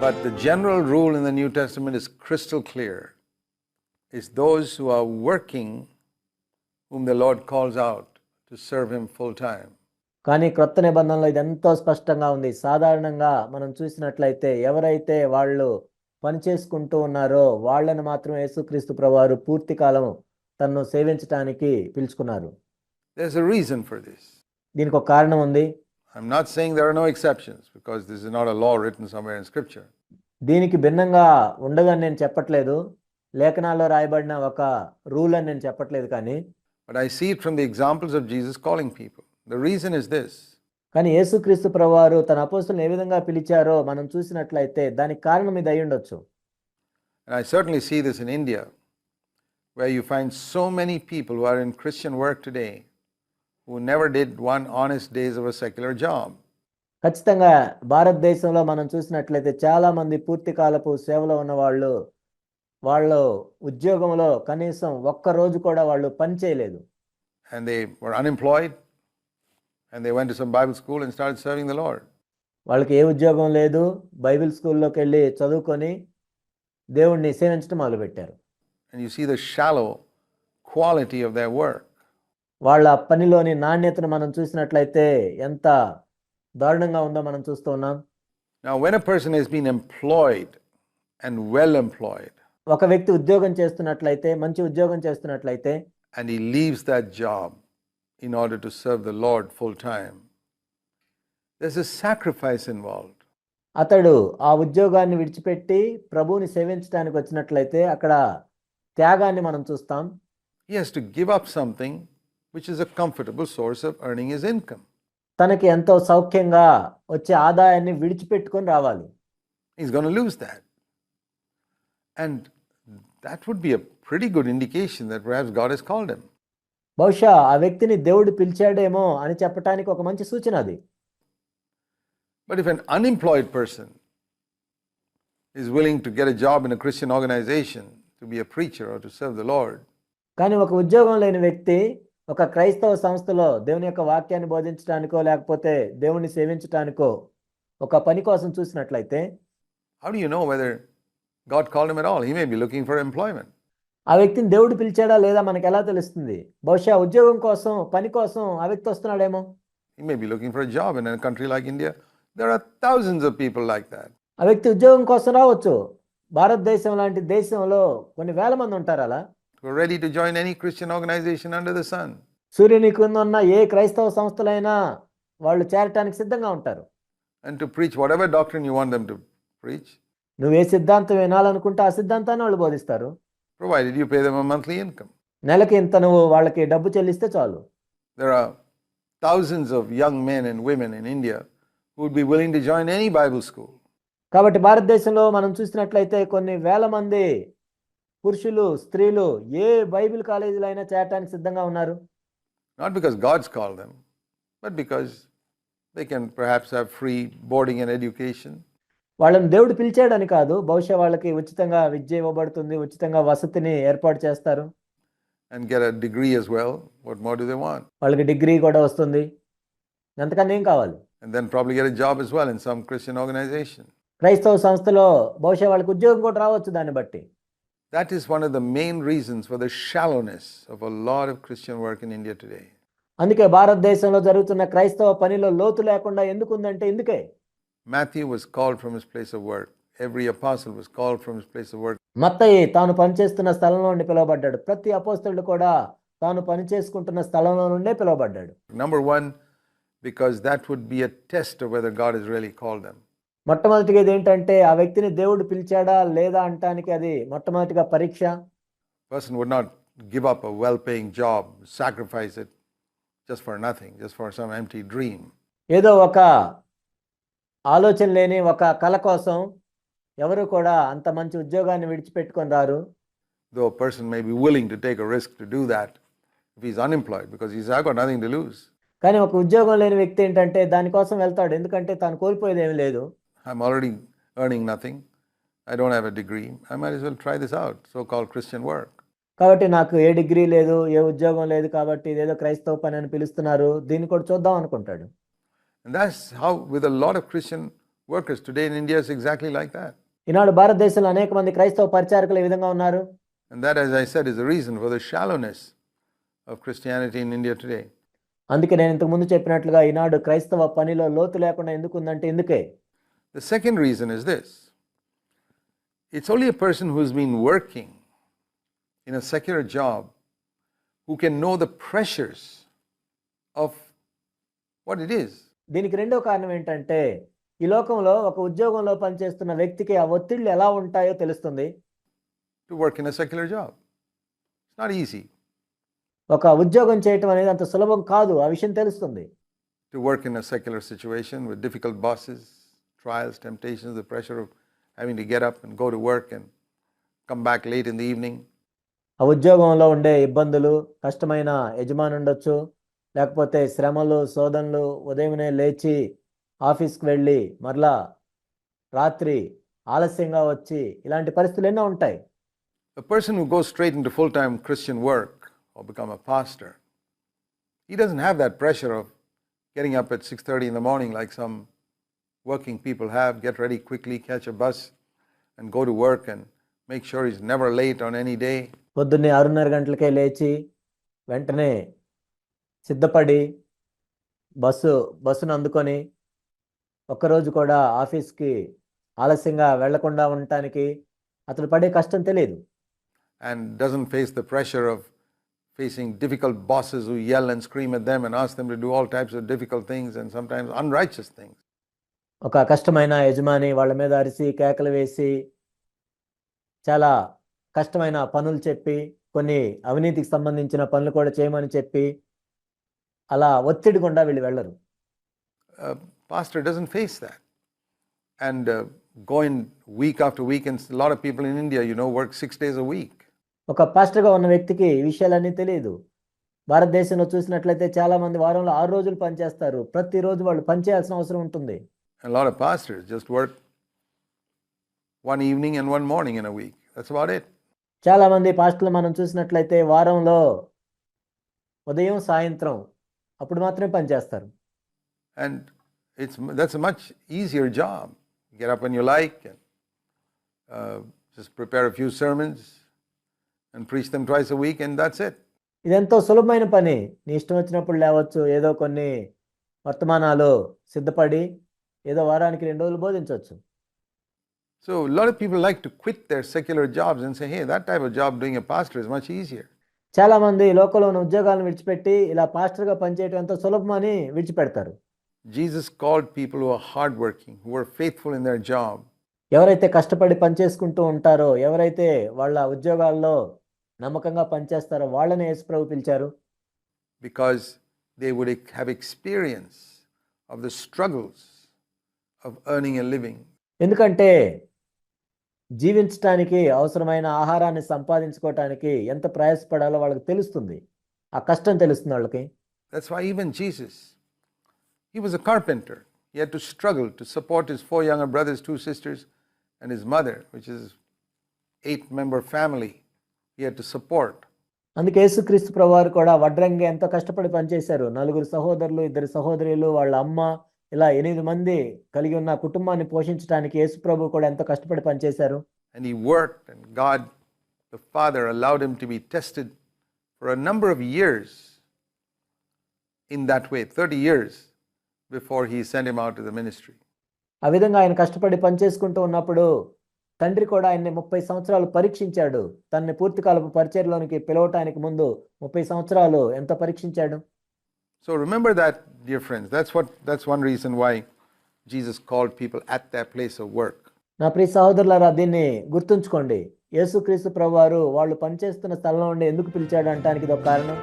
But the general rule in the New Testament is crystal clear. It's those who are working whom the Lord calls out to serve Him full time. కానీ క్రొత్త నిబంధనలో ఇది ఎంతో స్పష్టంగా ఉంది సాధారణంగా మనం చూసినట్లయితే ఎవరైతే వాళ్ళు పని చేసుకుంటూ ఉన్నారో వాళ్ళని మాత్రమే యేసుక్రీస్తు ప్రభువారు పూర్తి కాలం తన్ను సేవించటానికి పిలుచుకున్నారు There's a reason for this. దీనికి ఒక కారణం ఉంది I'm not saying there are no exceptions because this is not a law written somewhere in Scripture. దీనికి భిన్నంగా ఉండదని నేను చెప్పట్లేదు లేఖనాల్లో రాయబడిన ఒక రూల్ అని నేను చెప్పట్లేదు కానీ But I see it from the examples of Jesus calling people. The reason is this కానీ యేసుక్రీస్తు ప్రభువారు తన అపోస్తులను ఏ విధంగా పిలిచారో మనం చూసినట్లయితే దానికి కారణం ఇది అయి ఉండొచ్చు And I certainly see this in India, where you find so many people who are in Christian work today who never did one honest days of a secular job. ఖచ్చితంగా భారతదేశంలో మనం చూసినట్లయితే చాలా మంది పూర్తి కాలపు సేవలో ఉన్న వాళ్ళు వాళ్ళు ఉద్యోగంలో కనీసం ఒక్క రోజు కూడా వాళ్ళు పని చేయలేదు And they were unemployed and they went to some Bible school and started serving the Lord. వాళ్ళకి ఏ ఉద్యోగం లేదు బైబిల్ స్కూల్లోకి వెళ్ళి చదువుకొని దేవుణ్ణి సేవించడం మొదలుపెట్టారు And you see the shallow quality of their work. వాళ్ళ పనిలోని నాణ్యతను మనం చూసినట్లయితే ఎంత దారుణంగా ఉందో మనం చూస్తూ ఉన్నాం. ఒక వ్యక్తి ఉద్యోగం చేస్తున్నట్లయితే మంచి ఉద్యోగం చేస్తున్నట్లయితే and he leaves that job in order to serve the lord full time this is sacrifice involved అతడు ఆ ఉద్యోగాన్ని విడిచిపెట్టి ప్రభువుని సేవించడానికి వచ్చినట్లయితే అక్కడ త్యాగాన్ని మనం చూస్తాం. He has to give up something which is a comfortable source of earning his income. తనకి ఎంతో సౌఖ్యంగా వచ్చే ఆదాయాన్ని విడిచిపెట్టుకొని రావాలి He's going to lose that. And that would be a pretty good indication that perhaps God has called him. బహుశా ఆ వ్యక్తిని దేవుడు పిలిచాడేమో అని చెప్పటానికి ఒక మంచి సూచన అది But if an unemployed person is willing to get a job in a Christian organization to be a preacher or to serve the Lord, కానీ ఒక ఉద్యోగం లేని వ్యక్తి ఒక క్రైస్తవ సంస్థలో దేవుని యొక్క వాక్యాన్ని బోధించడానికో లేకపోతే దేవుణ్ణి సేవించటానికో ఒక పని కోసం చూసినట్లయితే how do you know whether God called him at all? He may be looking for employment. ఆ వ్యక్తిని దేవుడు పిలిచాడా లేదా మనకు ఎలా తెలుస్తుంది బహుశా ఉద్యోగం కోసం పని కోసం ఆ వ్యక్తి వస్తున్నాడేమో He may be looking for a job in a country like India. There are thousands of people like that. ఆ వ్యక్తి ఉద్యోగం కోసం రావచ్చు భారతదేశం లాంటి దేశంలో కొన్ని వేల మంది ఉంటారు అలా who are ready to join any Christian organization under the sun. సూర్యుని కింద ఉన్న ఏ క్రైస్తవ సంస్థలైనా వాళ్ళు చేరటానికి సిద్ధంగా ఉంటారు and to preach whatever doctrine you want them to preach, నువ్వు ఏ సిద్ధాంతం వినాలనుకుంటే ఆ సిద్ధాంతాన్ని వాళ్ళు బోధిస్తారు provided you pay them a monthly income. నెలకి ఇంత నువ్వు వాళ్ళకి డబ్బు చెల్లిస్తే చాలు There are thousands of young men and women in India who would be willing to join any Bible school. కాబట్టి భారతదేశంలో మనం చూసినట్లయితే కొన్ని వేల మంది పురుషులు స్త్రీలు ఏ బైబిల్ కాలేజీలో అయినా చేరటానికి సిద్ధంగా ఉన్నారు Not because God's called them, but because they can perhaps have free boarding and education. వాళ్ళని దేవుడు పిలిచాడని కాదు బహుశా వాళ్ళకి ఉచితంగా విద్య ఇవ్వబడుతుంది ఉచితంగా వసతిని ఏర్పాటు చేస్తారు and get a degree as well. What more do they want? వాళ్ళకి డిగ్రీ కూడా వస్తుంది అంతకన్నా ఏం కావాలి And then probably get a job as well in some Christian organization. క్రైస్తవ సంస్థలో బహుశా వాళ్ళకి ఉద్యోగం కూడా రావచ్చు దాన్ని బట్టి That is one of the main reasons for the shallowness of a lot of Christian work in India today. అందుకే భారతదేశంలో జరుగుతున్న క్రైస్తవ పనిలో లోతు లేకుండా ఎందుకు ఉందంటే ఎందుకే Matthew was called from his place of work. Every apostle was called from his place of work. మత్తయి తాను పనిచేస్తున్న స్థలంలో నుండి పిలువబడ్డాడు ప్రతి అపోస్తలుడు కూడా తాను పనిచేసుకుంటున్న స్థలంలో నుండే పిలువబడ్డాడు Number one, because that would be a test of whether God has really called them. మొట్టమొదటిగా ఏంటంటే ఆ వ్యక్తిని దేవుడు పిలిచాడా లేదా అంటానికి అది మొట్టమొదటిగా పరీక్ష? Person would not give up a well paying job sacrifice it just for nothing just for some empty dream ఏదో ఒక ఆలోచన లేని ఒక కల కోసం ఎవరు కూడా అంత మంచి ఉద్యోగాన్ని విడిచిపెట్టుకొని రారు. Though person may be willing to take a risk to do that if he is unemployed because he have got nothing to lose కానీ ఒక ఉద్యోగం లేని వ్యక్తి ఏంటంటే దానికోసం వెళ్తాడు ఎందుకంటే తను కోల్పోయేది ఏమీ లేదు. I'm already earning nothing. I don't have a degree. I might as well try this out, so-called Christian work. కాబట్టి నాకు ఏ డిగ్రీ లేదు ఏ ఉద్యోగం లేదు కాబట్టి ఏదో క్రైస్తవ పని అని పిలుస్తున్నారు దీన్ని కూడా చూద్దాం అనుకుంటాడు that's how with a lot of Christian workers today in India is like ఈనాడు భారతదేశంలో అనేక మంది క్రైస్తవ పరిచారకులు ఈ విధంగా ఉన్నారు and that I said is reason for the shallowness of Christianity in India today అందుకే నేను ఇంతకు ముందు చెప్పినట్లుగా ఈనాడు క్రైస్తవ పనిలో లోతు లేకుండా ఎందుకు ఉందంటే ఎందుకే The second reason is this it's only a person who's been working in a secular job who can know the pressures of what it is దీనికి రెండో కారణం ఏంటంటే ఈ లోకంలో ఒక ఉద్యోగంలో పనిచేస్తున్న వ్యక్తికి ఆ ఒత్తిళ్లు ఎలా ఉంటాయో తెలుస్తుంది to work in a secular job. It's not easy ఒక ఉద్యోగం చేయటం అనేది అంత సులభం కాదు ఆ విషయం తెలుస్తుంది to work in a secular situation with difficult bosses, trials, temptations, the pressure of having to get up and go to work and come back late in the evening. ఆ ఉద్యోగంలో ఉండే ఇబ్బందులు కష్టమైన యజమాని ఉండొచ్చు లేకపోతే శ్రమలు శోధనలు ఉదయమే లేచి ఆఫీస్కి వెళ్ళి మరలా రాత్రి ఆలస్యంగా వచ్చి ఇలాంటి పరిస్థితులు ఎన్నో ఉంటాయి A person who goes straight into full time Christian work or become a pastor, he doesn't have that pressure of getting up at 6:30 in the morning like some working people have, get ready quickly, catch a bus and go to work and make sure he's never late on any day. పొద్దున్నే ఆరున్నర గంటలకే లేచి వెంటనే సిద్ధపడి bus బస్సును అందుకొని ఒక్కరోజు కూడా ఆఫీస్కి ఆలస్యంగా వెళ్లకుండా ఉండటానికి అతడు పడే కష్టం తెలియదు and doesn't face the pressure of facing difficult bosses who yell and scream at them and ask them to do all types of difficult things and sometimes unrighteous things. ఒక కష్టమైన యజమాని వాళ్ళ మీద అరిసి కేకలు వేసి చాలా కష్టమైన పనులు చెప్పి కొన్ని అవినీతికి సంబంధించిన పనులు కూడా చేయమని చెప్పి అలా ఒత్తిడి గుండా వీళ్ళు వెళ్ళరు. Uh, go in week after week, and a lot of people in India, you know, work six days a week. ఒక పాస్టర్గా ఉన్న వ్యక్తికి విషయాలన్నీ తెలియదు. భారతదేశంలో చూసినట్లయితే చాలా మంది వారంలో ఆరు రోజులు పనిచేస్తారు ప్రతిరోజు వాళ్ళు పనిచేయాల్సిన అవసరం ఉంటుంది. A lot of pastors just work one evening and one morning in a week. That's about it. చాలా మంది పాస్టర్లు మనం చూసినట్లయితే వారంలో ఉదయం సాయంత్రం అప్పుడు మాత్రమే పనిచేస్తారు And it's that's a much easier job. Get up when you like and uh, just prepare a few sermons and preach them twice a week, and that's it. ఇదెంతో సులభమైన పని నీ ఇష్టం వచ్చినప్పుడు లేవచ్చు ఏదో కొన్ని వర్తమానాలు సిద్ధపడి ఏదో వారానికి రెండు రోజులు బోధించవచ్చు So a lot of people like to quit their secular jobs and say, hey, that type of job doing a pastor is much easier. చాలా మంది లోకంలో ఉన్న ఉద్యోగాలను విడిచిపెట్టి ఇలా పాస్టర్గా పనిచేయడం ఎంతో సులభమని విడిచిపెడతారు Jesus called people who are hardworking, who are faithful in their job, ఎవరైతే కష్టపడి పనిచేసుకుంటూ ఉంటారో ఎవరైతే వాళ్ళ ఉద్యోగాల్లో నమ్మకంగా పనిచేస్తారో వాళ్ళని యేసుప్రభు పిలిచారు because they would ex- have experience of the of earning a living. ఎందుకంటే జీవించటానికి అవసరమైన ఆహారాన్ని సంపాదించుకోవటానికి ఎంత ప్రయాసపడాలో వాళ్ళకి తెలుస్తుంది ఆ కష్టం తెలుస్తుంది వాళ్ళకి That's why even Jesus, he was a carpenter. He had to struggle to support his four younger brothers, two sisters, and his mother, which is eight member family. He had to support. అందుకే యేసుక్రీస్తు ప్రభువారు కూడా వడ్రంగి ఎంతో కష్టపడి పనిచేశారు నలుగురు సహోదరులు ఇద్దరు సహోదరులు వాళ్ళ అమ్మ ఇలా ఎనిమిది మంది కలిగి ఉన్న కుటుంబాన్ని పోషించడానికి యేసు ప్రభు కూడా ఎంతో కష్టపడి పనిచేశారు. And he worked, and God the Father allowed him to be tested for a number of years in that way 30 years before he sent him out to the ministry. ఆ విధంగా ఆయన కష్టపడి పనిచేసుకుంటూ ఉన్నప్పుడు తండ్రి కూడా ఆయన్ని ముప్పై సంవత్సరాలు పరీక్షించాడు. తనని పూర్తికాలపు పరిచర్లోనికి పిలవటానికి ముందు ముప్పై సంవత్సరాలు ఎంత పరీక్షించాడు. So remember that, dear friends. That's what that's one reason why Jesus called people at their place of work. నా ప్రియ సహోదరులారా దీన్ని గుర్తుంచుకోండి యేసుక్రీస్తు ప్రభువారు వాళ్ళు పనిచేస్తున్న స్థలంలో ఉండి ఎందుకు పిలిచాడు అంటానికి ఇది ఒక కారణం